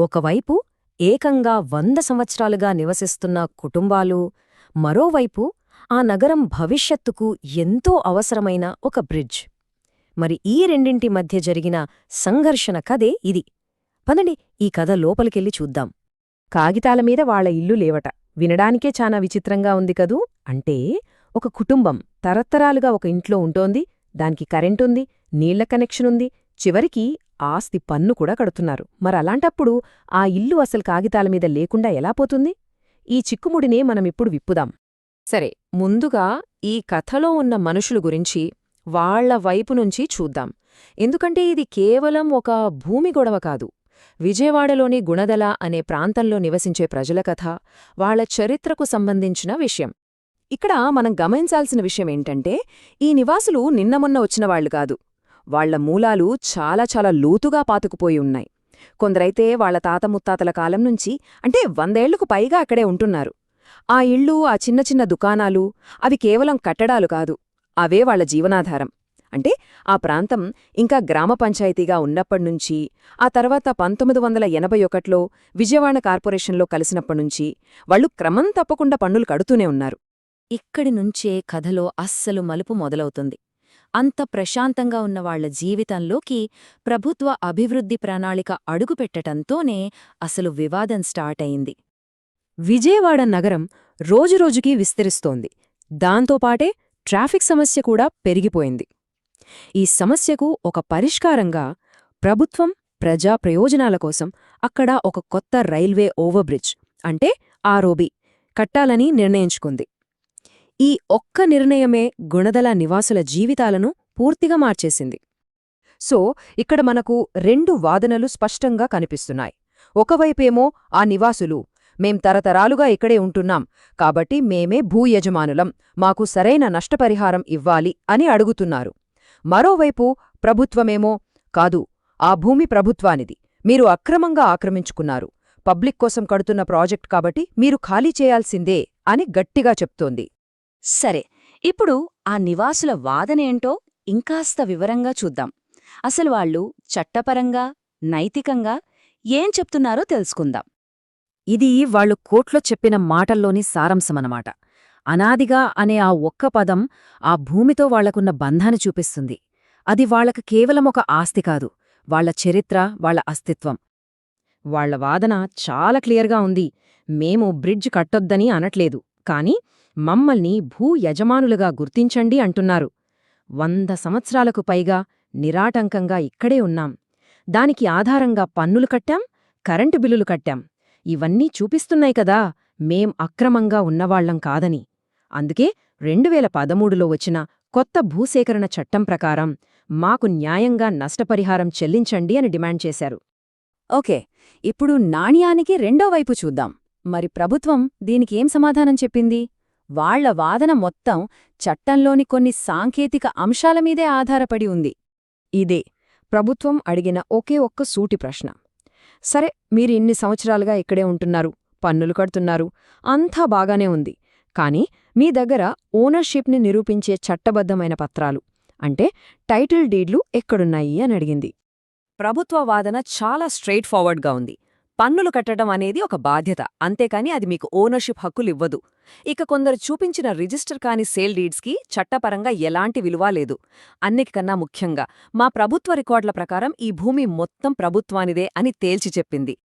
ఒకవైపు ఏకంగా వంద సంవత్సరాలుగా నివసిస్తున్న కుటుంబాలు మరోవైపు ఆ నగరం భవిష్యత్తుకు ఎంతో అవసరమైన ఒక బ్రిడ్జ్. మరి ఈ రెండింటి మధ్య జరిగిన సంఘర్షణ కథే ఇది. పదండి ఈ కథ లోపలికెళ్ళి చూద్దాం. కాగితాల మీద వాళ్ళ ఇల్లు లేవట. వినడానికే చానా విచిత్రంగా ఉంది కదూ? అంటే ఒక కుటుంబం తరతరాలుగా ఒక ఇంట్లో ఉంటోంది. దానికి కరెంటుంది నీళ్ళ కనెక్షనుంది. చివరికి ఆస్తి పన్ను కూడా కడుతున్నారు. మరలాంటప్పుడు ఆ ఇల్లు అసలు కాగితాల మీద లేకుండా ఎలా పోతుంది? ఈ చిక్కుముడినే మనమిప్పుడు విప్పుదాం. సరే ముందుగా ఈ కథలో ఉన్న మనుషులు గురించి వాళ్ళ వైపు నుంచి చూద్దాం. ఎందుకంటే ఇది కేవలం ఒక భూమి గొడవ కాదు. విజయవాడలోని గుణదల అనే ప్రాంతంలో నివసించే ప్రజల కథ వాళ్ళ చరిత్రకు సంబంధించిన విషయం. ఇక్కడ మనం గమనించాల్సిన విషయమేంటంటే ఈ నివాసులు నిన్నమొన్న వచ్చినవాళ్ళు కాదు. వాళ్ళ మూలాలు చాలా చాలా లోతుగా పాతుకుపోయి ఉన్నాయి. కొందరైతే వాళ్ళ తాత ముత్తాతల కాలం నుంచి అంటే వందేళ్ళకు పైగా అక్కడే ఉంటున్నారు. ఆ ఇళ్ళు ఆ చిన్న చిన్న దుకాణాలు అవి కేవలం కట్టడాలు కాదు అవే వాళ్ళ జీవనాధారం. అంటే ఆ ప్రాంతం ఇంకా గ్రామ పంచాయతీగా ఉన్నప్పటినుంచి ఆ తర్వాత పంతొమ్మిది వందల ఎనభై ఒకట్లో విజయవాడ కార్పొరేషన్లో కలిసినప్పటినుంచి వాళ్ళు క్రమం తప్పకుండా పన్నులు కడుతూనే ఉన్నారు. ఇక్కడి నుంచే కథలో అస్సలు మలుపు మొదలవుతుంది. అంత ప్రశాంతంగా ఉన్న వాళ్ళ జీవితంలోకి ప్రభుత్వ అభివృద్ధి ప్రణాళిక అడుగుపెట్టటంతోనే అసలు వివాదం స్టార్ట్ అయింది విజయవాడ నగరం రోజురోజుకీ విస్తరిస్తోంది. దాంతోపాటే ట్రాఫిక్ సమస్య కూడా పెరిగిపోయింది. ఈ సమస్యకు ఒక పరిష్కారంగా ప్రభుత్వం ప్రజా ప్రయోజనాల కోసం అక్కడ ఒక కొత్త రైల్వే ఓవర్బ్రిడ్జ్ అంటే ఆరోబి కట్టాలని నిర్ణయించుకుంది. ఈ ఒక్క నిర్ణయమే గుణదల నివాసుల జీవితాలను పూర్తిగా మార్చేసింది. సో ఇక్కడ మనకు రెండు వాదనలు స్పష్టంగా కనిపిస్తున్నాయి. ఒకవైపేమో ఆ నివాసులు మేం తరతరాలుగా ఇక్కడే ఉంటున్నాం కాబట్టి మేమే భూయజమానులం మాకు సరైన నష్టపరిహారం ఇవ్వాలి అని అడుగుతున్నారు. మరోవైపు ప్రభుత్వమేమో కాదు ఆ భూమి ప్రభుత్వానిది మీరు అక్రమంగా ఆక్రమించుకున్నారు పబ్లిక్ కోసం కడుతున్న ప్రాజెక్ట్ కాబట్టి మీరు ఖాళీ చేయాల్సిందే అని గట్టిగా చెప్తోంది. సరే ఇప్పుడు ఆ నివాసుల వాదనేంటో ఇంకాస్త వివరంగా చూద్దాం. అసలు వాళ్ళు చట్టపరంగా నైతికంగా ఏం చెప్తున్నారో తెలుసుకుందాం. ఇది వాళ్ళు కోట్లో చెప్పిన మాటల్లోని సారాంశమనమాట అనాదిగా అనే ఆ ఒక్క పదం ఆ భూమితో వాళ్ళకున్న బంధాన్ని చూపిస్తుంది. అది వాళ్ళకు కేవలం ఒక ఆస్తి కాదు వాళ్ళ చరిత్ర వాళ్ళ అస్తిత్వం. వాళ్ళ వాదన చాలా క్లియర్గా ఉంది. మేము బ్రిడ్జ్ కట్టొద్దని అనట్లేదు. కాని మమ్మల్ని భూ యజమానులుగా గుర్తించండి అంటున్నారు. వంద సంవత్సరాలకు పైగా నిరాటంకంగా ఇక్కడే ఉన్నాం. దానికి ఆధారంగా పన్నులు కట్టాం కరెంటు బిల్లులు కట్టాం. ఇవన్నీ చూపిస్తున్నాయి కదా మేం అక్రమంగా ఉన్నవాళ్ళం కాదని. అందుకే రెండువేల పదమూడులో వచ్చిన కొత్త భూసేకరణ చట్టం ప్రకారం మాకు న్యాయంగా నష్టపరిహారం చెల్లించండి అని డిమాండ్ చేశారు. ఓకే ఇప్పుడు నాణ్యానికి రెండో వైపు చూద్దాం. మరి ప్రభుత్వం దీనికేం సమాధానం చెప్పింది? వాళ్ళ వాదన మొత్తం చట్టంలోని కొన్ని సాంకేతిక అంశాల మీదే ఆధారపడి ఉంది. ఇదే ప్రభుత్వం అడిగిన ఒకే ఒక్క సూటి ప్రశ్న. సరే మీరు ఇన్ని సంవత్సరాలుగా ఇక్కడే ఉంటున్నారు పన్నులు కడుతున్నారు అంతా బాగానే ఉంది. కానీ మీ దగ్గర ఓనర్షిప్ని నిరూపించే చట్టబద్ధమైన పత్రాలు అంటే టైటిల్ డీడ్లు ఎక్కడున్నాయి అని అడిగింది. ప్రభుత్వ వాదన చాలా స్ట్రెయిట్ ఫార్వర్డ్గా ఉంది. పన్నులు కట్టడం అనేది ఒక బాధ్యత. అంతేకాని అది మీకు ఓనర్షిప్ హక్కులివ్వదు. ఇక కొందరు చూపించిన రిజిస్టర్ కాని సేల్ డీడ్స్కి చట్టపరంగా ఎలాంటి విలువ లేదు. అన్నిటికన్నా ముఖ్యంగా మా ప్రభుత్వ రికార్డుల ప్రకారం ఈ భూమి మొత్తం ప్రభుత్వానిదే అని తేల్చి చెప్పింది.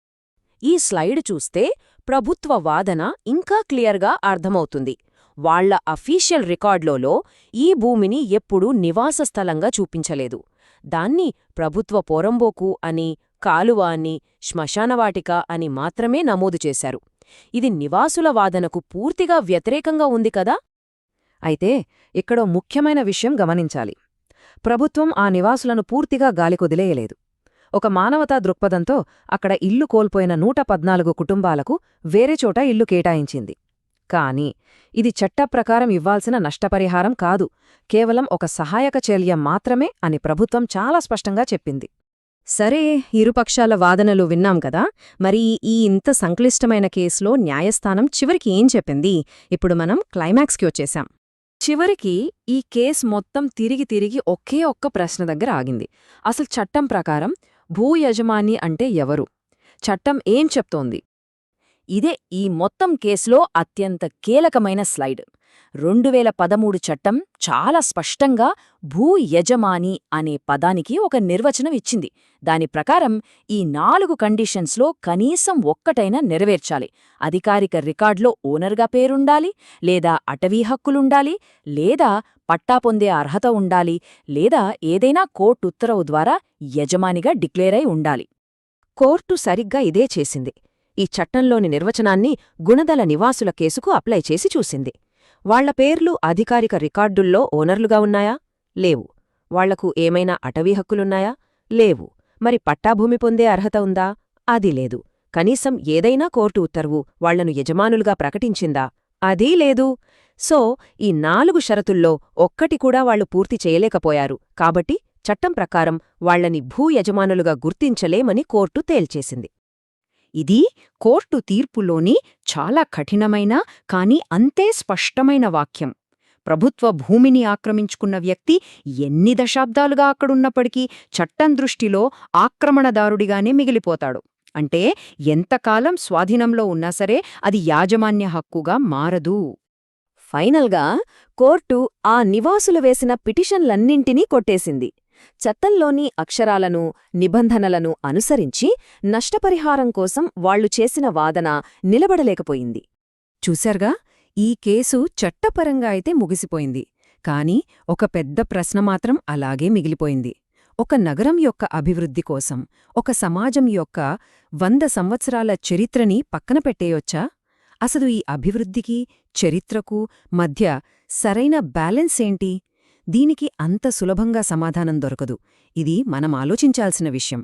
ఈ స్లైడ్ చూస్తే ప్రభుత్వ వాదన ఇంకా క్లియర్గా అర్థమవుతుంది. వాళ్ళ అఫీషియల్ రికార్డులలో ఈ భూమిని ఎప్పుడూ నివాస స్థలంగా చూపించలేదు. దాన్ని ప్రభుత్వ పోరంబోకు అని కాలువ అని శ్మశానవాటిక అని మాత్రమే నమోదు చేశారు. ఇది నివాసుల వాదనకు పూర్తిగా వ్యతిరేకంగా ఉంది కదా? అయితే ఇక్కడో ముఖ్యమైన విషయం గమనించాలి. ప్రభుత్వం ఆ నివాసులను పూర్తిగా గాలికొదిలేయలేదు ఒక మానవతా దృక్పథంతో అక్కడ ఇల్లు కోల్పోయిన నూట పద్నాలుగు కుటుంబాలకు వేరే చోట ఇల్లు కేటాయించింది. కాని ఇది చట్టప్రకారం ఇవ్వాల్సిన నష్టపరిహారం కాదు. కేవలం ఒక సహాయక చర్య మాత్రమే అని ప్రభుత్వం చాలా స్పష్టంగా చెప్పింది. సరే ఇరుపక్షాల వాదనలు విన్నాం కదా. మరి ఈ ఇంత సంక్లిష్టమైన కేసులో న్యాయస్థానం చివరికి ఏం చెప్పింది? ఇప్పుడు మనం క్లైమాక్స్కి వచ్చేశాం. చివరికి ఈ కేస్ మొత్తం తిరిగి తిరిగి ఒకే ఒక్క ప్రశ్న దగ్గర ఆగింది. అసలు చట్టం ప్రకారం భూ యజమాని అంటే ఎవరు? చట్టం ఏం చెప్తోంది? ఇదే ఈ మొత్తం కేసులో అత్యంత కీలకమైన స్లైడ్. రెండు వేల పదమూడు చట్టం చాలా స్పష్టంగా భూ యజమాని అనే పదానికి ఒక నిర్వచనం ఇచ్చింది. దాని ప్రకారం ఈ నాలుగు కండిషన్స్లో కనీసం ఒక్కటైనా నెరవేర్చాలి. అధికారిక రికార్డులో ఓనర్గా పేరుండాలి లేదా అటవీ హక్కులుండాలి లేదా పట్టా పొందే అర్హత ఉండాలి లేదా ఏదైనా కోర్టు ఉత్తరవు ద్వారా యజమానిగా డిక్లేర్ అయి ఉండాలి. కోర్టు సరిగ్గా ఇదే చేసింది. ఈ చట్టంలోని నిర్వచనాన్ని గుణదల నివాసుల కేసుకు అప్లై చేసి చూసింది. వాళ్ళ పేర్లు అధికారిక రికార్డుల్లో ఓనర్లుగా ఉన్నాయా? లేవు. వాళ్ళకు ఏమైనా అటవీ హక్కులున్నాయా? లేవు. మరి పట్టాభూమి పొందే అర్హత ఉందా? అది లేదు. కనీసం ఏదైనా కోర్టు ఉత్తర్వు వాళ్ళను యజమానులుగా ప్రకటించిందా? అదీ లేదు. సో ఈ నాలుగు షరతుల్లో ఒక్కటి కూడా వాళ్ళు పూర్తి చేయలేకపోయారు. కాబట్టి చట్టం ప్రకారం వాళ్ళని భూ యజమానులుగా గుర్తించలేమని కోర్టు తేల్చేసింది. ఇది కోర్టు తీర్పులోని చాలా కఠినమైన కాని అంతే స్పష్టమైన వాక్యం. ప్రభుత్వ భూమిని ఆక్రమించుకున్న వ్యక్తి ఎన్ని దశాబ్దాలుగా అక్కడున్నప్పటికీ చట్టం దృష్టిలో ఆక్రమణదారుడిగానే మిగిలిపోతాడు. అంటే ఎంతకాలం స్వాధీనంలో ఉన్నా సరే అది యాజమాన్య హక్కుగా మారదు. ఫైనల్గా కోర్టు ఆ నివాసులు వేసిన పిటిషన్లన్నింటినీ కొట్టేసింది. చట్టంలోని అక్షరాలను నిబంధనలను అనుసరించి నష్టపరిహారం కోసం వాళ్ళు చేసిన వాదన నిలబడలేకపోయింది. చూశారుగా ఈ కేసు చట్టపరంగా అయితే ముగిసిపోయింది. కాని ఒక పెద్ద ప్రశ్న మాత్రం అలాగే మిగిలిపోయింది. ఒక నగరం యొక్క అభివృద్ధి కోసం ఒక సమాజం యొక్క వంద సంవత్సరాల చరిత్రని పక్కన పెట్టేయొచ్చా? అసలు ఈ అభివృద్ధికి చరిత్రకు మధ్య సరైన బ్యాలెన్స్ ఏంటి? దీనికి అంత సులభంగా సమాధానం దొరకదు. ఇది మనం ఆలోచించాల్సిన విషయం.